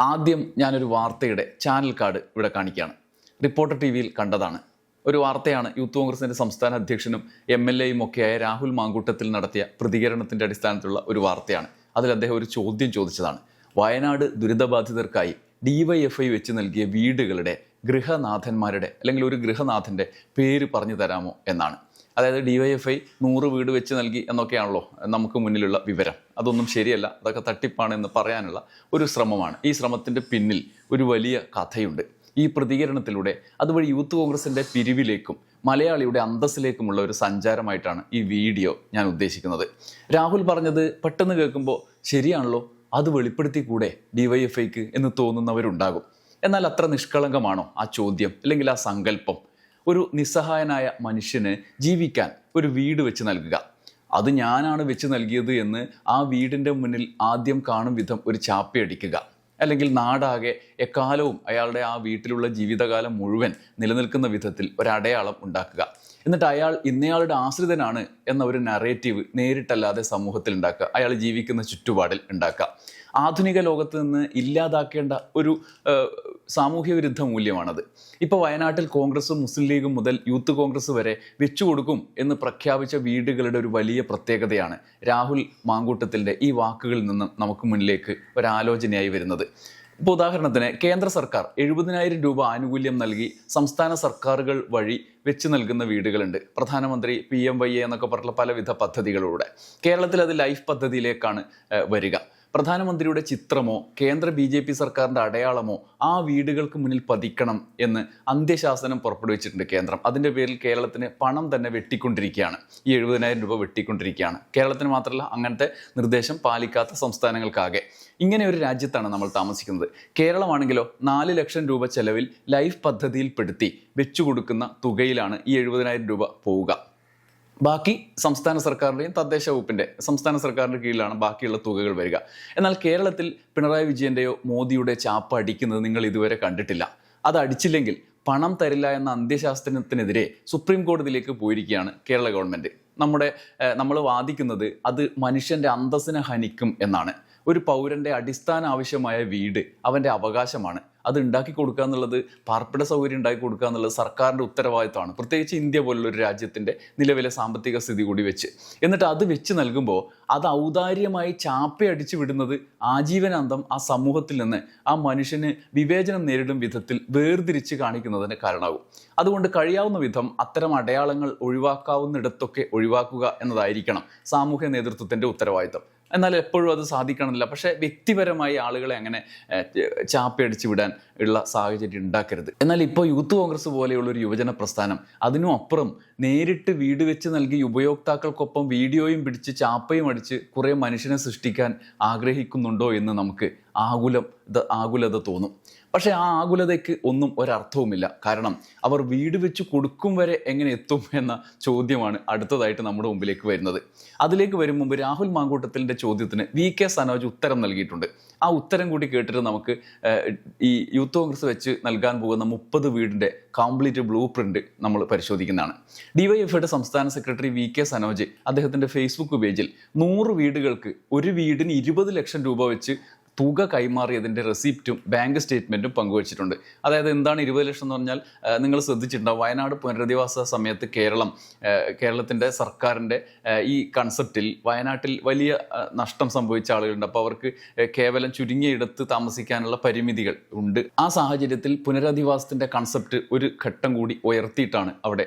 ആദ്യം ഞാനൊരു വാർത്തയുടെ ചാനൽ കാർഡ് ഇവിടെ കാണിക്കുകയാണ്. റിപ്പോർട്ടർ ടി വിയിൽ കണ്ടതാണ്. ഒരു വാർത്തയാണ് യൂത്ത് കോൺഗ്രസിന്റെ സംസ്ഥാന അധ്യക്ഷനും എം എൽ എയും ഒക്കെയായ രാഹുൽ മാങ്കൂട്ടത്തിൽ നടത്തിയ പ്രതികരണത്തിന്റെ അടിസ്ഥാനത്തിലുള്ള ഒരു വാർത്തയാണ്. അതിൽ അദ്ദേഹം ഒരു ചോദ്യം ചോദിച്ചതാണ്. വയനാട് ദുരിതബാധിതർക്കായി ഡിവൈഎഫ്ഐ വെച്ച് നൽകിയ വീടുകളുടെ ഗൃഹനാഥന്മാരുടെ അല്ലെങ്കിൽ ഒരു ഗൃഹനാഥന്റെ പേര് പറഞ്ഞു തരാമോ എന്നാണ്. അതായത് ഡിവൈഎഫ്ഐ നൂറ് വീട് വെച്ച് നൽകി എന്നൊക്കെയാണല്ലോ നമുക്ക് മുന്നിലുള്ള വിവരം. അതൊന്നും ശരിയല്ല. അതൊക്കെ തട്ടിപ്പാണ് എന്ന് പറയാനുള്ള ഒരു ശ്രമമാണ്. ഈ ശ്രമത്തിന്റെ പിന്നിൽ ഒരു വലിയ കഥയുണ്ട്. ഈ പ്രതികരണത്തിലൂടെ അതുവഴി യൂത്ത് കോൺഗ്രസിന്റെ പിരിവിലേക്കും മലയാളിയുടെ അന്തസ്സിലേക്കുമുള്ള ഒരു സഞ്ചാരമായിട്ടാണ് ഈ വീഡിയോ ഞാൻ ഉദ്ദേശിക്കുന്നത്. രാഹുൽ പറഞ്ഞത് പെട്ടെന്ന് കേൾക്കുമ്പോൾ ശരിയാണല്ലോ അത് വെളിപ്പെടുത്തി കൂടെ ഡിവൈഎഫ്ഐക്ക് എന്ന് തോന്നുന്നവരുണ്ടാകും. എന്നാൽ അത്ര നിഷ്കളങ്കമാണോ ആ ചോദ്യം? അല്ലെങ്കിൽ ആ സങ്കല്പം? ഒരു നിസ്സഹായനായ മനുഷ്യന് ജീവിക്കാൻ ഒരു വീട് വെച്ച് നൽകുക. അത് ഞാനാണ് വെച്ച് നൽകിയത് എന്ന് ആ വീടിന്റെ മുന്നിൽ ആദ്യം കാണും വിധം ഒരു ചാപ്പയടിക്കുക. അല്ലെങ്കിൽ നാടാകെ എക്കാലവും അയാളുടെ ആ വീട്ടിലുള്ള ജീവിതകാലം മുഴുവൻ നിലനിൽക്കുന്ന വിധത്തിൽ ഒരടയാളം ഉണ്ടാക്കുക. എന്നിട്ട് അയാൾ ഇന്നയാളുടെ ആശ്രിതനാണ് എന്ന ഒരു നറേറ്റീവ് നേരിട്ടല്ലാതെ സമൂഹത്തിൽ ഉണ്ടാക്കുക. അയാൾ ജീവിക്കുന്ന ചുറ്റുപാടിൽ ഉണ്ടാക്കുക. ആധുനിക ലോകത്ത് നിന്ന് ഇല്ലാതാക്കേണ്ട ഒരു സാമൂഹ്യ വിരുദ്ധ മൂല്യമാണത്. ഇപ്പോൾ വയനാട്ടിൽ കോൺഗ്രസും മുസ്ലിം ലീഗും മുതൽ യൂത്ത് കോൺഗ്രസ് വരെ വെച്ചു കൊടുക്കും എന്ന് പ്രഖ്യാപിച്ച വീടുകളുടെ ഒരു വലിയ പ്രത്യേകതയാണ് രാഹുൽ മാങ്കൂട്ടത്തിന്റെ ഈ വാക്കുകളിൽ നിന്നും നമുക്ക് മുന്നിലേക്ക് ഒരാലോചനയായി വരുന്നത്. ഇപ്പോൾ ഉദാഹരണത്തിന് കേന്ദ്ര സർക്കാർ എഴുപതിനായിരം രൂപ ആനുകൂല്യം നൽകി സംസ്ഥാന സർക്കാരുകൾ വഴി വെച്ച് നൽകുന്ന വീടുകളുണ്ട്. പ്രധാനമന്ത്രി പി എം വൈ എന്നൊക്കെ പറഞ്ഞിട്ടുള്ള പലവിധ പദ്ധതികളിലൂടെ കേരളത്തിൽ അത് ലൈഫ് പദ്ധതിയിലേക്കാണ് വരിക. പ്രധാനമന്ത്രിയുടെ ചിത്രമോ കേന്ദ്ര ബി ജെ പി സർക്കാരിന്റെ അടയാളമോ ആ വീടുകൾക്ക് മുന്നിൽ പതിക്കണം എന്ന് അന്ത്യശാസനം പുറപ്പെടുവിച്ചിട്ടുണ്ട് കേന്ദ്രം. അതിന്റെ പേരിൽ കേരളത്തിന് പണം തന്നെ വെട്ടിക്കൊണ്ടിരിക്കുകയാണ്. ഈ എഴുപതിനായിരം രൂപ വെട്ടിക്കൊണ്ടിരിക്കുകയാണ്. കേരളത്തിന് മാത്രമല്ല അങ്ങനത്തെ നിർദ്ദേശം പാലിക്കാത്ത സംസ്ഥാനങ്ങൾക്കാകെ. ഇങ്ങനെ ഒരു രാജ്യത്താണ് നമ്മൾ താമസിക്കുന്നത്. കേരളമാണെങ്കിലോ നാല് ലക്ഷം രൂപ ചെലവിൽ ലൈഫ് പദ്ധതിയിൽപ്പെടുത്തി വെച്ചു കൊടുക്കുന്ന തുകയിലാണ് ഈ എഴുപതിനായിരം രൂപ പോവുക. ബാക്കി സംസ്ഥാന സർക്കാരിന്റെയും തദ്ദേശ വകുപ്പിന്റെ സംസ്ഥാന സർക്കാരിന്റെ കീഴിലാണ് ബാക്കിയുള്ള തുകകൾ വരിക. എന്നാൽ കേരളത്തിൽ പിണറായി വിജയന്റെയോ മോദിയുടെ ചാപ്പ അടിക്കുന്നത് നിങ്ങൾ ഇതുവരെ കണ്ടിട്ടില്ല. അത് അടിച്ചില്ലെങ്കിൽ പണം തരില്ല എന്ന അന്ത്യശാസ്ത്രത്തിനെതിരെ സുപ്രീം കോടതിയിലേക്ക് പോയിരിക്കുകയാണ് കേരള ഗവൺമെന്റ് നമ്മുടെ നമ്മൾ വാദിക്കുന്നത് അത് മനുഷ്യന്റെ അന്തസ്സിനെ ഹനിക്കും എന്നാണ്. ഒരു പൗരന്റെ അടിസ്ഥാന ആവശ്യമായ വീട് അവന്റെ അവകാശമാണ്. അത് ഉണ്ടാക്കി കൊടുക്കുക എന്നുള്ളത് പാർപ്പിട സൗകര്യം ഉണ്ടാക്കി കൊടുക്കുക എന്നുള്ളത് സർക്കാരിന്റെ ഉത്തരവാദിത്തമാണ്. പ്രത്യേകിച്ച് ഇന്ത്യ പോലുള്ളൊരു രാജ്യത്തിന്റെ നിലവിലെ സാമ്പത്തിക സ്ഥിതി കൂടി വെച്ച്. എന്നിട്ട് അത് വെച്ച് നൽകുമ്പോൾ അത് ഔദാര്യമായി ചാപ്പയടിച്ചു വിടുന്നത് ആജീവനാന്തം ആ സമൂഹത്തിൽ നിന്ന് ആ മനുഷ്യന് വിവേചനം നേരിടും വിധത്തിൽ വേർതിരിച്ച് കാണിക്കുന്നതിന് കാരണമാകും. അതുകൊണ്ട് കഴിയാവുന്ന വിധം അത്തരം അടയാളങ്ങൾ ഒഴിവാക്കാവുന്നിടത്തൊക്കെ ഒഴിവാക്കുക എന്നതായിരിക്കണം സാമൂഹ്യ നേതൃത്വത്തിന്റെ ഉത്തരവാദിത്തം. എന്നാൽ എപ്പോഴും അത് സാധിക്കണമെന്നില്ല. പക്ഷേ വ്യക്തിപരമായി ആളുകളെ അങ്ങനെ ചാപ്പയടിച്ച് വിടാൻ ഉള്ള സാഹചര്യം ഉണ്ടാക്കരുത്. എന്നാൽ ഇപ്പോൾ യൂത്ത് കോൺഗ്രസ് പോലെയുള്ള ഒരു യുവജന പ്രസ്ഥാനം അതിനും അപ്പുറം നേരിട്ട് വീട് വെച്ച് നൽകി ഉപയോക്താക്കൾക്കൊപ്പം വീഡിയോയും പിടിച്ച് ചാപ്പയും അടിച്ച് കുറേ മനുഷ്യനെ സൃഷ്ടിക്കാൻ ആഗ്രഹിക്കുന്നുണ്ടോ എന്ന് നമുക്ക് ആകുലം ആകുലത തോന്നും. പക്ഷേ ആ ആകുലതയ്ക്ക് ഒന്നും ഒരർത്ഥവുമില്ല. കാരണം അവർ വീട് വെച്ച് കൊടുക്കും വരെ എങ്ങനെ എത്തും എന്ന ചോദ്യമാണ് അടുത്തതായിട്ട് നമ്മുടെ മുമ്പിലേക്ക് വരുന്നത്. അതിലേക്ക് വരും മുമ്പ് രാഹുൽ മാങ്കൂട്ടത്തിന്റെ ചോദ്യത്തിന് വി കെ സനോജ് ഉത്തരം നൽകിയിട്ടുണ്ട്. ആ ഉത്തരം കൂടി കേട്ടിട്ട് നമുക്ക് ഈ യൂത്ത് കോൺഗ്രസ് വെച്ച് നൽകാൻ പോകുന്ന മുപ്പത് വീടിന്റെ കംപ്ലീറ്റ് ബ്ലൂ പ്രിന്റ് നമ്മൾ പരിശോധിക്കുന്നതാണ്. ഡിവൈഎഫ്ഐയുടെ സംസ്ഥാന സെക്രട്ടറി വി കെ സനോജ് അദ്ദേഹത്തിന്റെ ഫേസ്ബുക്ക് പേജിൽ നൂറ് വീടുകൾക്ക് ഒരു വീടിന് ഇരുപത് ലക്ഷം രൂപ വെച്ച് തുക കൈമാറിയതിന്റെ റെസിപ്റ്റും ബാങ്ക് സ്റ്റേറ്റ്മെന്റും പങ്കുവച്ചിട്ടുണ്ട്. അതായത് എന്താണ് ഇരുപത് ലക്ഷം എന്ന് പറഞ്ഞാൽ നിങ്ങൾ ശ്രദ്ധിച്ചിട്ടുണ്ടാവും. വയനാട് പുനരധിവാസ സമയത്ത് കേരളം കേരളത്തിന്റെ സർക്കാരിന്റെ ഈ കൺസെപ്റ്റിൽ വയനാട്ടിൽ വലിയ നഷ്ടം സംഭവിച്ച ആളുകളുണ്ട്. അപ്പോൾ അവർക്ക് കേവലം ചുരുങ്ങിയ ഇടത്ത് താമസിക്കാനുള്ള പരിമിതികൾ ഉണ്ട്. ആ സാഹചര്യത്തിൽ പുനരധിവാസത്തിന്റെ കൺസെപ്റ്റ് ഒരു ഘട്ടം കൂടി ഉയർത്തിയിട്ടാണ് അവിടെ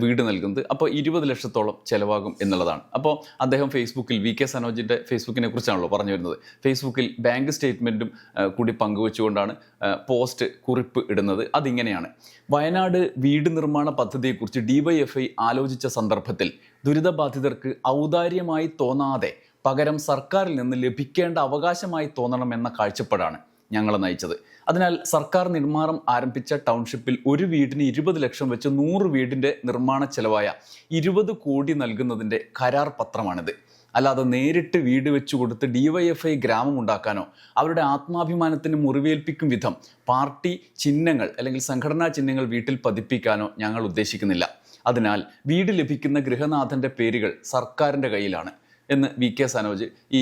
വീട് നൽകുന്നത്. അപ്പോൾ ഇരുപത് ലക്ഷത്തോളം ചിലവാകും എന്നുള്ളതാണ്. അപ്പോൾ അദ്ദേഹം ഫേസ്ബുക്കിൽ വി കെ സനോജിന്റെ ഫേസ്ബുക്കിനെ കുറിച്ചാണല്ലോ പറഞ്ഞു വരുന്നത്. ഫേസ്ബുക്കിൽ ബാങ്ക് സ്റ്റേറ്റ്മെന്റും കൂടി പങ്കുവെച്ചുകൊണ്ടാണ് പോസ്റ്റ് കുറിപ്പ് ഇടുന്നത്. അതിങ്ങനെയാണ്. വയനാട് വീട് നിർമ്മാണ പദ്ധതിയെക്കുറിച്ച് ഡിവൈഎഫ്ഐ ആലോചിച്ച സന്ദർഭത്തിൽ ദുരിതബാധിതർക്ക് ഔദാര്യമായി തോന്നാതെ പകരം സർക്കാരിൽ നിന്ന് ലഭിക്കേണ്ട അവകാശമായി തോന്നണമെന്ന കാഴ്ചപ്പാടാണ്. ഞങ്ങളെ നയിച്ചത്. അതിനാൽ സർക്കാർ നിർമ്മാണം ആരംഭിച്ച ടൗൺഷിപ്പിൽ ഒരു വീടിന് ഇരുപത് ലക്ഷം വെച്ച് നൂറ് വീടിന്റെ നിർമ്മാണ ചെലവായ ഇരുപത് കോടി നൽകുന്നതിന്റെ കരാർ പത്രമാണിത്. അല്ലാതെ നേരിട്ട് വീട് വെച്ച് കൊടുത്ത് ഡിവൈഎഫ്ഐ ഗ്രാമം ഉണ്ടാക്കാനോ അവരുടെ ആത്മാഭിമാനത്തിന് മുറിവേൽപ്പിക്കും വിധം പാർട്ടി ചിഹ്നങ്ങൾ അല്ലെങ്കിൽ സംഘടനാ ചിഹ്നങ്ങൾ വീട്ടിൽ പതിപ്പിക്കാനോ ഞങ്ങൾ ഉദ്ദേശിക്കുന്നില്ല. അതിനാൽ വീട് ലഭിക്കുന്ന ഗൃഹനാഥന്റെ പേരുകൾ സർക്കാരിന്റെ കയ്യിലാണ്. എന്ന് വി കെ സനോജ് ഈ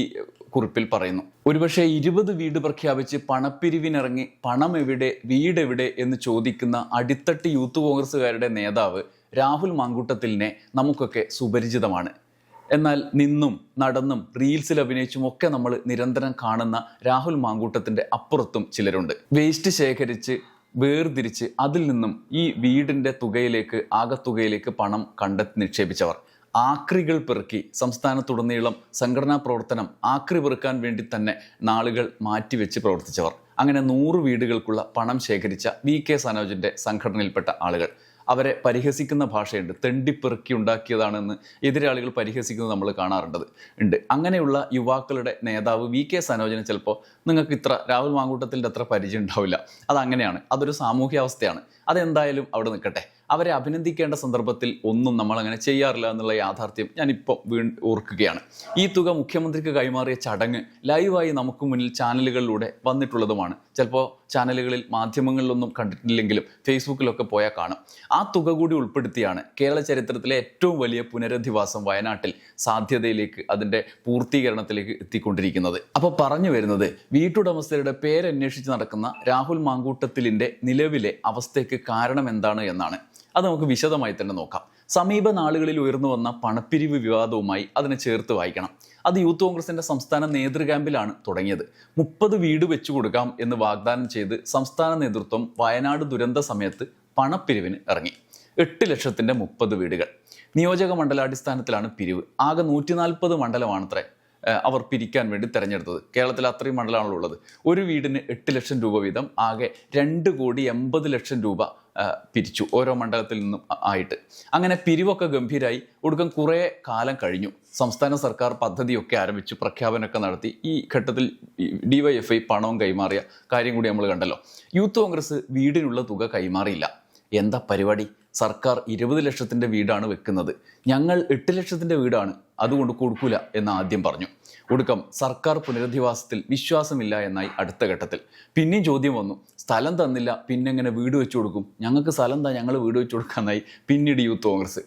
കുറിപ്പിൽ പറയുന്നു. ഒരുപക്ഷെ ഇരുപത് വീട് പ്രഖ്യാപിച്ച് പണപ്പിരിവിനിറങ്ങി പണം എവിടെ വീടെവിടെ എന്ന് ചോദിക്കുന്ന അടിത്തട്ട് യൂത്ത് കോൺഗ്രസ്സുകാരുടെ നേതാവ് രാഹുൽ മാങ്കൂട്ടത്തിലിനെ നമുക്കൊക്കെ സുപരിചിതമാണ്. എന്നാൽ നിന്നും നടന്നും റീൽസിൽ അഭിനയിച്ചും ഒക്കെ നമ്മൾ നിരന്തരം കാണുന്ന രാഹുൽ മാങ്കൂട്ടത്തിന്റെ അപ്പുറത്തും ചിലരുണ്ട്. വേസ്റ്റ് ശേഖരിച്ച് വേർതിരിച്ച് അതിൽ നിന്നും ഈ വീടിന്റെ തുകയിലേക്ക് ആകത്തുകയിലേക്ക് പണം കണ്ടെത്തി നിക്ഷേപിച്ചവർ. ആക്രികൾ പെറുക്കി സംസ്ഥാനത്തുടനീളം സംഘടനാ പ്രവർത്തനം ആക്രി പെറുക്കാൻ വേണ്ടി തന്നെ നാളുകൾ മാറ്റിവെച്ച് പ്രവർത്തിച്ചവർ. അങ്ങനെ നൂറ് വീടുകൾക്കുള്ള പണം ശേഖരിച്ച വി കെ സനോജിന്റെ സംഘടനയിൽപ്പെട്ട ആളുകൾ. അവരെ പരിഹസിക്കുന്ന ഭാഷയുണ്ട്. തെണ്ടിപ്പെറുക്കി ഉണ്ടാക്കിയതാണെന്ന് എതിരാളികൾ പരിഹസിക്കുന്നത് നമ്മൾ കാണാറുണ്ടത് ഉണ്ട്. അങ്ങനെയുള്ള യുവാക്കളുടെ നേതാവ് വി കെ സനോജന് ചിലപ്പോൾ നിങ്ങൾക്ക് ഇത്ര രാഹുൽ മാങ്കൂട്ടത്തിന്റെ അത്ര പരിചയം ഉണ്ടാവില്ല. അതങ്ങനെയാണ്. അതൊരു സാമൂഹ്യാവസ്ഥയാണ്. അതെന്തായാലും അവിടെ നിൽക്കട്ടെ. അവരെ അഭിനന്ദിക്കേണ്ട സന്ദർഭത്തിൽ ഒന്നും നമ്മൾ അങ്ങനെ ചെയ്യാറില്ല എന്നുള്ള യാഥാർത്ഥ്യം ഞാനിപ്പോൾ വീ ഓർക്കുകയാണ്. ഈ തുക മുഖ്യമന്ത്രിക്ക് കൈമാറിയ ചടങ്ങ് ലൈവായി നമുക്ക് മുന്നിൽ ചാനലുകളിലൂടെ വന്നിട്ടുള്ളതുമാണ്. ചിലപ്പോൾ ചാനലുകളിൽ മാധ്യമങ്ങളിലൊന്നും കണ്ടിട്ടില്ലെങ്കിലും ഫേസ്ബുക്കിലൊക്കെ പോയാൽ കാണും. ആ തുക കൂടി ഉൾപ്പെടുത്തിയാണ് കേരള ചരിത്രത്തിലെ ഏറ്റവും വലിയ പുനരധിവാസം വയനാട്ടിൽ സാധ്യതയിലേക്ക് അതിന്റെ പൂർത്തീകരണത്തിലേക്ക് എത്തിക്കൊണ്ടിരിക്കുന്നത്. അപ്പോൾ പറഞ്ഞു വരുന്നത് വീട്ടുടമസ്ഥരുടെ പേരന്വേഷിച്ച് നടക്കുന്ന രാഹുൽ മാങ്കൂട്ടത്തിലിന്റെ നിലവിലെ അവസ്ഥയ്ക്ക് കാരണം എന്താണ് എന്നാണ്. അത് നമുക്ക് വിശദമായി തന്നെ നോക്കാം. സമീപ നാളുകളിൽ ഉയർന്നു വന്ന പണപ്പിരിവ് വിവാദവുമായി അതിനെ ചേർത്ത് വായിക്കണം. അത് യൂത്ത് കോൺഗ്രസിന്റെ സംസ്ഥാന നേതൃക്യാമ്പിലാണ് തുടങ്ങിയത്. മുപ്പത് വീട് വെച്ചു കൊടുക്കാം എന്ന് വാഗ്ദാനം ചെയ്ത് സംസ്ഥാന നേതൃത്വം വയനാട് ദുരന്ത സമയത്ത് പണപ്പിരിവിന് ഇറങ്ങി. എട്ട് ലക്ഷത്തിന്റെ മുപ്പത് വീടുകൾ. നിയോജക മണ്ഡലാടിസ്ഥാനത്തിലാണ് പിരിവ്. ആകെ നൂറ്റി നാൽപ്പത് മണ്ഡലമാണത്രേ. അവർ പിരിക്കാൻ വേണ്ടി തിരഞ്ഞെടുത്തത്. കേരളത്തിൽ അത്രയും മണ്ഡലമാണല്ലോ ഉള്ളത്. ഒരു വീടിന് എട്ട് ലക്ഷം രൂപ വീതം ആകെ രണ്ട് കോടി എൺപത് ലക്ഷം രൂപ പിരിച്ചു ഓരോ മണ്ഡലത്തിൽ നിന്നും ആയിട്ട്. അങ്ങനെ പിരിവൊക്കെ ഗംഭീരായി. ഒടുക്കം കുറേ കാലം കഴിഞ്ഞു. സംസ്ഥാന സർക്കാർ പദ്ധതിയൊക്കെ ആരംഭിച്ചു പ്രഖ്യാപനമൊക്കെ നടത്തി. ഈ ഘട്ടത്തിൽ ഡിവൈഎഫ്ഐ പണവും കൈമാറിയ കാര്യം കൂടി നമ്മൾ കണ്ടല്ലോ. യൂത്ത് കോൺഗ്രസ് വീടിനുള്ള തുക കൈമാറിയില്ല. എന്താ പരിപാടി? സർക്കാർ ഇരുപത് ലക്ഷത്തിന്റെ വീടാണ് വെക്കുന്നത്. ഞങ്ങൾ എട്ട് ലക്ഷത്തിന്റെ വീടാണ്. അതുകൊണ്ട് കൊടുക്കൂല എന്ന് ആദ്യം പറഞ്ഞു. ഒടുക്കം സർക്കാർ പുനരധിവാസത്തിൽ വിശ്വാസമില്ല എന്നായി അടുത്ത ഘട്ടത്തിൽ. പിന്നെയും ചോദ്യം വന്നു സ്ഥലം തന്നില്ല പിന്നെ എങ്ങനെ വീട് വെച്ചു കൊടുക്കും? ഞങ്ങൾക്ക് സ്ഥലം താ ഞങ്ങൾ വീട് വെച്ചു കൊടുക്കാനായി പിന്നീട് യൂത്ത് കോൺഗ്രസ്.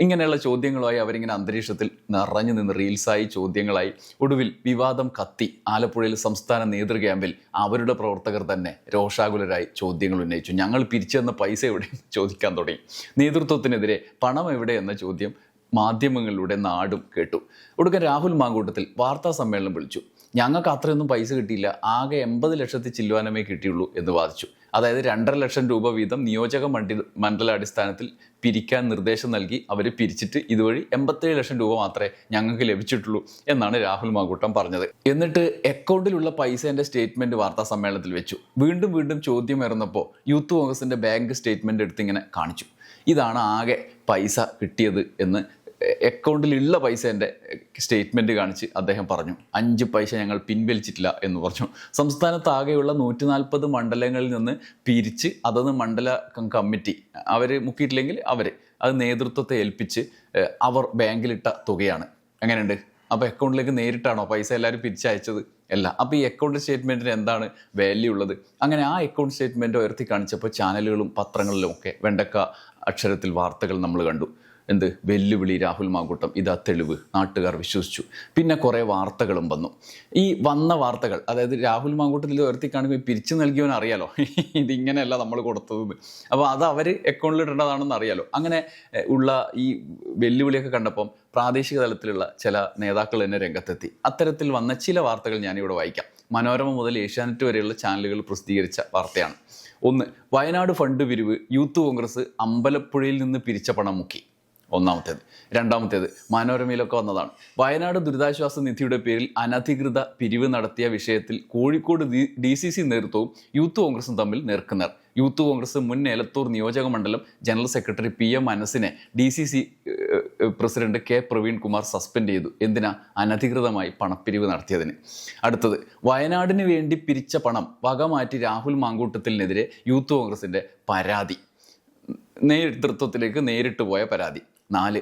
ഇങ്ങനെയുള്ള ചോദ്യങ്ങളുമായി അവരിങ്ങനെ അന്തരീക്ഷത്തിൽ നിറഞ്ഞു നിന്ന് റീൽസായി ചോദ്യങ്ങളായി. ഒടുവിൽ വിവാദം കത്തി ആലപ്പുഴയിൽ സംസ്ഥാന നേതൃ ക്യാമ്പിൽ അവരുടെ പ്രവർത്തകർ തന്നെ രോഷാകുലരായി ചോദ്യങ്ങൾ ഉന്നയിച്ചു. ഞങ്ങൾ പിരിച്ചു തന്ന പൈസ എവിടെ ചോദിക്കാൻ തുടങ്ങി. നേതൃത്വത്തിനെതിരെ പണം എവിടെ എന്ന ചോദ്യം മാധ്യമങ്ങളിലൂടെ നാടും കേട്ടു. ഒടുക്കൻ രാഹുൽ മാങ്കൂട്ടത്തിൽ വാർത്താ സമ്മേളനം വിളിച്ചു. ഞങ്ങൾക്ക് അത്രയൊന്നും പൈസ കിട്ടിയില്ല. ആകെ എൺപത് ലക്ഷത്തി ചില്ലുവാനമേ കിട്ടിയുള്ളൂ എന്ന് വാദിച്ചു. അതായത് രണ്ടര ലക്ഷം രൂപ വീതം നിയോജക മണ്ഡി മണ്ഡലാടിസ്ഥാനത്തിൽ പിരിക്കാൻ നിർദ്ദേശം നൽകി അവർ പിരിച്ചിട്ട് ഇതുവഴി എൺപത്തേഴ് ലക്ഷം രൂപ മാത്രമേ ഞങ്ങൾക്ക് ലഭിച്ചിട്ടുള്ളൂ എന്നാണ് രാഹുൽ മാങ്കൂട്ടം പറഞ്ഞത്. എന്നിട്ട് അക്കൗണ്ടിലുള്ള പൈസേന്റെ സ്റ്റേറ്റ്മെന്റ് വാർത്താ സമ്മേളനത്തിൽ വെച്ചു. വീണ്ടും വീണ്ടും ചോദ്യം ഇറന്നപ്പോൾ യൂത്ത് കോൺഗ്രസിന്റെ ബാങ്ക് സ്റ്റേറ്റ്മെന്റ് എടുത്തിങ്ങനെ കാണിച്ചു. ഇതാണ് ആകെ പൈസ കിട്ടിയത് എന്ന് അക്കൗണ്ടിലുള്ള പൈസേന്റെ സ്റ്റേറ്റ്മെന്റ് കാണിച്ച് അദ്ദേഹം പറഞ്ഞു. അഞ്ച് പൈസ ഞങ്ങൾ പിൻവലിച്ചിട്ടില്ല എന്ന് പറഞ്ഞു. സംസ്ഥാനത്താകെയുള്ള നൂറ്റി നാൽപ്പത് മണ്ഡലങ്ങളിൽ നിന്ന് പിരിച്ച് അതത് മണ്ഡല കമ്മിറ്റി അവർ മുക്കിയിട്ടില്ലെങ്കിൽ അവർ അത് നേതൃത്വത്തെ ഏൽപ്പിച്ച് അവർ ബാങ്കിലിട്ട തുകയാണ്. എങ്ങനെയുണ്ട്? അപ്പോൾ അക്കൗണ്ടിലേക്ക് നേരിട്ടാണോ പൈസ എല്ലാവരും പിരിച്ചയച്ചത്? അല്ല. അപ്പോൾ ഈ അക്കൗണ്ട് സ്റ്റേറ്റ്മെന്റിന് എന്താണ് വാല്യൂ ഉള്ളത്? അങ്ങനെ ആ അക്കൗണ്ട് സ്റ്റേറ്റ്മെന്റ് ഉയർത്തി കാണിച്ചപ്പോൾ ചാനലുകളും പത്രങ്ങളിലും ഒക്കെ വെണ്ടക്ക അക്ഷരത്തിൽ വാർത്തകൾ നമ്മൾ കണ്ടു. എന്ത്? വെല്ലുവിളി രാഹുൽ മാങ്കൂട്ടം. ഇതാ തെളിവ്. നാട്ടുകാർ വിശ്വസിച്ചു. പിന്നെ കുറേ വാർത്തകളും വന്നു. ഈ വന്ന വാർത്തകൾ അതായത് രാഹുൽ മാങ്കൂട്ടത്തിൽ ഉയർത്തി കാണുമ്പോൾ പിരിച്ചു നൽകിയവൻ അറിയാലോ? ഇതിങ്ങനെയല്ല നമ്മൾ കൊടുത്തതെന്ന്. അപ്പോൾ അത് അവർ അക്കൗണ്ടിൽ ഇടേണ്ടതാണെന്ന് അറിയാലോ? അങ്ങനെ ഉള്ള ഈ വെല്ലുവിളിയൊക്കെ കണ്ടപ്പം പ്രാദേശിക തലത്തിലുള്ള ചില നേതാക്കൾ തന്നെ രംഗത്തെത്തി. അത്തരത്തിൽ വന്ന ചില വാർത്തകൾ ഞാനിവിടെ വായിക്കാം. മനോരമ മുതൽ ഏഷ്യാനെറ്റ് വരെയുള്ള ചാനലുകൾ പ്രസിദ്ധീകരിച്ച വാർത്തയാണ്. ഒന്ന് വയനാട് ഫണ്ട് പിരിവ്. യൂത്ത് കോൺഗ്രസ് അമ്പലപ്പുഴയിൽ നിന്ന് പിരിച്ച പണം മുക്കി. ഒന്നാമത്തേത്. രണ്ടാമത്തേത് മനോരമയിലൊക്കെ വന്നതാണ്. വയനാട് ദുരിതാശ്വാസ നിധിയുടെ പേരിൽ അനധികൃത പിരിവ് നടത്തിയ വിഷയത്തിൽ കോഴിക്കോട് ഡി സി സി നേതൃത്വവും യൂത്ത് കോൺഗ്രസും തമ്മിൽ നേർക്കുനേർ. യൂത്ത് കോൺഗ്രസ് മുൻ എലത്തൂർ നിയോജക മണ്ഡലം general secretary P M അനസിനെ D C C president K Praveen Kumar suspend ചെയ്തു. എന്തിനാ? അനധികൃതമായി പണപ്പിരിവ് നടത്തിയതിന്. അടുത്തത് വയനാടിന് വേണ്ടി പിരിച്ച പണം വകമാറ്റി രാഹുൽ മാങ്കൂട്ടത്തിനെതിരെ യൂത്ത് കോൺഗ്രസിന്റെ പരാതി. നേതൃത്വത്തിലേക്ക് നേരിട്ട് പോയ പരാതി. നാല്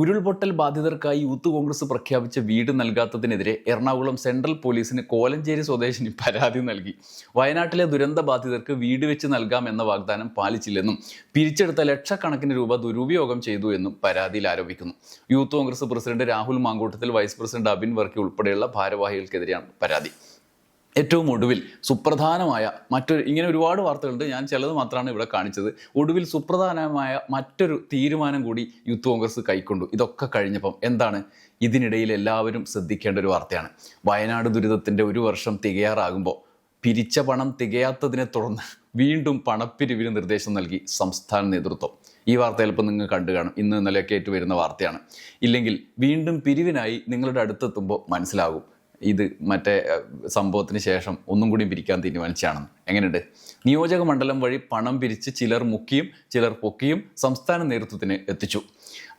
ഉരുൾപൊട്ടൽ ബാധിതർക്കായി യൂത്ത് കോൺഗ്രസ് പ്രഖ്യാപിച്ച വീട് നൽകാത്തതിനെതിരെ എറണാകുളം സെൻട്രൽ പോലീസിന് കോലഞ്ചേരി സ്വദേശിനി പരാതി നൽകി. വയനാട്ടിലെ ദുരന്ത ബാധിതർക്ക് വീട് വെച്ച് നൽകാം എന്ന വാഗ്ദാനം പാലിച്ചില്ലെന്നും പിരിച്ചെടുത്ത ലക്ഷക്കണക്കിന് രൂപ ദുരുപയോഗം ചെയ്തു എന്നും പരാതിയിൽ ആരോപിക്കുന്നു. Youth Congress president Rahul Mamkootathil vice president Abin Varkey ഉൾപ്പെടെയുള്ള ഭാരവാഹികൾക്കെതിരെയാണ് പരാതി. ഏറ്റവും ഒടുവിൽ സുപ്രധാനമായ മറ്റൊരു ഇങ്ങനെ ഒരുപാട് വാർത്തകളുണ്ട്. ഞാൻ ചിലത് മാത്രമാണ് ഇവിടെ കാണിച്ചത്. ഒടുവിൽ സുപ്രധാനമായ മറ്റൊരു തീരുമാനം കൂടി യൂത്ത് കോൺഗ്രസ് കൈക്കൊണ്ടു. ഇതൊക്കെ കഴിഞ്ഞപ്പം എന്താണ്? ഇതിനിടയിൽ എല്ലാവരും ശ്രദ്ധിക്കേണ്ട ഒരു വാർത്തയാണ്. വയനാട് ദുരിതത്തിന്റെ ഒരു വർഷം തികയാറാകുമ്പോൾ പിരിച്ച പണം തികയാത്തതിനെ തുടർന്ന് വീണ്ടും പണപ്പിരിവിന് നിർദ്ദേശം നൽകി സംസ്ഥാന നേതൃത്വം. ഈ വാർത്ത ചിലപ്പോൾ നിങ്ങൾ കണ്ടു കാണും. ഇന്ന് ഇന്നലെയൊക്കെ ആയിട്ട് വരുന്ന വാർത്തയാണ്. ഇല്ലെങ്കിൽ വീണ്ടും പിരിവിനായി നിങ്ങളുടെ അടുത്തെത്തുമ്പോൾ മനസ്സിലാകും. ഇത് മറ്റേ സംഭവത്തിന് ശേഷം ഒന്നും കൂടി പിരിക്കാൻ തീരുമാനിച്ചാണെന്ന്. എങ്ങനെയുണ്ട്? നിയോജക മണ്ഡലം വഴി പണം പിരിച്ച് ചിലർ മുക്കിയും ചിലർ പൊക്കിയും സംസ്ഥാന നേതൃത്വത്തിന് എത്തിച്ചു.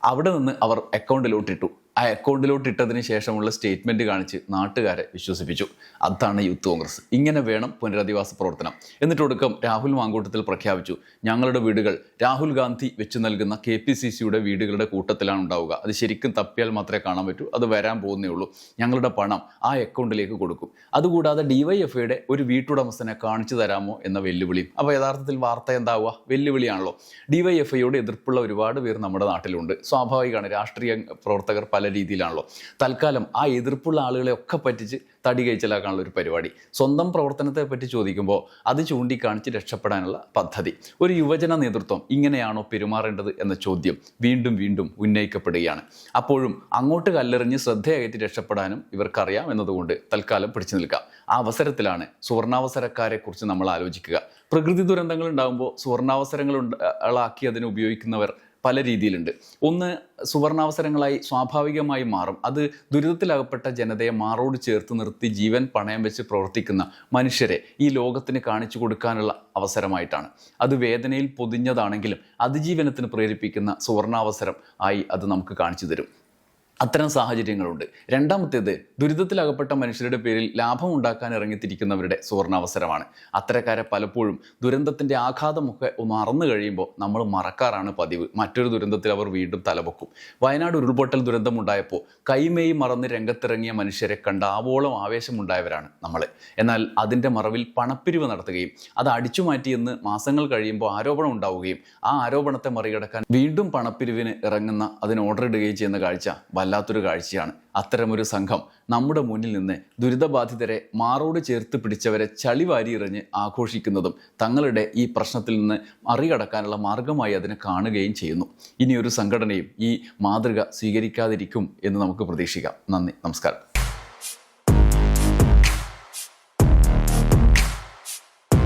അവിടെ നിന്ന് അവർ അക്കൗണ്ടിലോട്ടിട്ടു ആ അക്കൗണ്ടിലോട്ട് ഇട്ടതിന് ശേഷമുള്ള സ്റ്റേറ്റ്മെന്റ് കാണിച്ച് നാട്ടുകാരെ വിശ്വസിപ്പിച്ചു. അതാണ് യൂത്ത് കോൺഗ്രസ്. ഇങ്ങനെ വേണം പുനരധിവാസ പ്രവർത്തനം. എന്നിട്ടൊടുക്കം രാഹുൽ മാങ്കൂട്ടത്തിൽ പ്രഖ്യാപിച്ചു ഞങ്ങളുടെ വീടുകൾ രാഹുൽ ഗാന്ധി വെച്ച് നൽകുന്ന കെ പി സി സിയുടെ വീടുകളുടെ കൂട്ടത്തിലാണ് ഉണ്ടാവുക. അത് ശരിക്കും തപ്പിയാൽ മാത്രമേ കാണാൻ പറ്റൂ. അത് വരാൻ പോകുന്നേ ഉള്ളൂ. ഞങ്ങളുടെ പണം ആ അക്കൗണ്ടിലേക്ക് കൊടുക്കും. അതുകൂടാതെ ഡിവൈഎഫ്ഐയുടെ ഒരു വീട്ടുടമസ്ഥനെ കാണിച്ചു തരാമോ എന്ന വെല്ലുവിളി അപ്പോൾ യഥാർത്ഥത്തിൽ വാർത്ത എന്താവുക? വെല്ലുവിളിയാണല്ലോ. ഡിവൈഎഫ്ഐയോട് എതിർപ്പുള്ള ഒരുപാട് പേർ നമ്മുടെ നാട്ടിലുണ്ട്. സ്വാഭാവികമാണ്. രാഷ്ട്രീയ പ്രവർത്തകർ പല രീതിയിലാണല്ലോ. തൽക്കാലം ആ എതിർപ്പുള്ള ആളുകളെ ഒക്കെ പറ്റിച്ച് തടി കഴിച്ചലാക്കാനുള്ള ഒരു പരിപാടി. സ്വന്തം പ്രവർത്തനത്തെ പറ്റി ചോദിക്കുമ്പോൾ അത് ചൂണ്ടിക്കാണിച്ച് രക്ഷപ്പെടാനുള്ള പദ്ധതി. ഒരു യുവജന നേതൃത്വം ഇങ്ങനെയാണോ പെരുമാറേണ്ടത് എന്ന ചോദ്യം വീണ്ടും വീണ്ടും ഉന്നയിക്കപ്പെടുകയാണ്. അപ്പോഴും അങ്ങോട്ട് കല്ലെറിഞ്ഞ് ശ്രദ്ധയകറ്റി രക്ഷപ്പെടാനും ഇവർക്കറിയാം എന്നതുകൊണ്ട് തൽക്കാലം പിടിച്ചു നിൽക്കാം. ആ അവസരത്തിലാണ് സുവർണാവസരക്കാരെ കുറിച്ച് നമ്മൾ ആലോചിക്കുക. പ്രകൃതി ദുരന്തങ്ങൾ ഉണ്ടാകുമ്പോൾ സുവർണാവസരങ്ങൾ ആക്കി അതിനെ ഉപയോഗിക്കുന്നവർ പല രീതിയിലുണ്ട്. ഒന്ന് സുവർണാവസരങ്ങളായി സ്വാഭാവികമായി മാറും. അത് ദുരിതത്തിലകപ്പെട്ട ജനതയെ മാറോട് ചേർത്ത് നിർത്തി ജീവൻ പണയം വെച്ച് പ്രവർത്തിക്കുന്ന മനുഷ്യരെ ഈ ലോകത്തിന് കാണിച്ചു കൊടുക്കാനുള്ള അവസരമായിട്ടാണ്. അത് വേദനയിൽ പൊതിഞ്ഞതാണെങ്കിലും അതിജീവനത്തിന് പ്രേരിപ്പിക്കുന്ന സുവർണാവസരം ആയി അത് നമുക്ക് കാണിച്ചു തരും. അത്തരം സാഹചര്യങ്ങളുണ്ട്. രണ്ടാമത്തേത് ദുരിതത്തിലകപ്പെട്ട മനുഷ്യരുടെ പേരിൽ ലാഭം ഉണ്ടാക്കാൻ ഇറങ്ങിത്തിരിക്കുന്നവരുടെ സുവർണാവസരമാണ്. അത്തരക്കാരെ പലപ്പോഴും ദുരന്തത്തിന്റെ ആഘാതമൊക്കെ മറന്നു കഴിയുമ്പോൾ നമ്മൾ മറക്കാറാണ് പതിവ്. മറ്റൊരു ദുരന്തത്തിൽ അവർ വീണ്ടും തലപൊക്കും. വയനാട് ഉരുൾപൊട്ടൽ ദുരന്തമുണ്ടായപ്പോൾ കൈമേയി മറന്ന് രംഗത്തിറങ്ങിയ മനുഷ്യരെ കണ്ട് ആവോളം ആവേശമുണ്ടായവരാണ് നമ്മൾ. എന്നാൽ അതിന്റെ മറവിൽ പണപ്പിരിവ് നടത്തുകയും അത് അടിച്ചു മാറ്റിയെന്ന് മാസങ്ങൾ കഴിയുമ്പോൾ ആരോപണം ഉണ്ടാവുകയും ആ ആരോപണത്തെ മറികടക്കാൻ വീണ്ടും പണപ്പിരിവിന് ഇറങ്ങുന്ന അതിന് ഓർഡർ ഇടുകയും ചെയ്യുന്ന കാഴ്ച വല്ലാത്തൊരു കാഴ്ചയാണ്. അത്തരമൊരു സംഘം നമ്മുടെ മുന്നിൽ നിന്ന് ദുരിതബാധിതരെ മാറോട് ചേർത്ത് പിടിച്ചവരെ ചളിവാരി ആഘോഷിക്കുന്നതും തങ്ങളുടെ ഈ പ്രശ്നത്തിൽ നിന്ന് മറികടക്കാനുള്ള മാർഗമായി അതിനെ കാണുകയും ചെയ്യുന്നു. ഇനിയൊരു സംഘടനയും ഈ മാതൃക സ്വീകരിക്കാതിരിക്കും എന്ന് നമുക്ക് പ്രതീക്ഷിക്കാം. നന്ദി. നമസ്കാരം.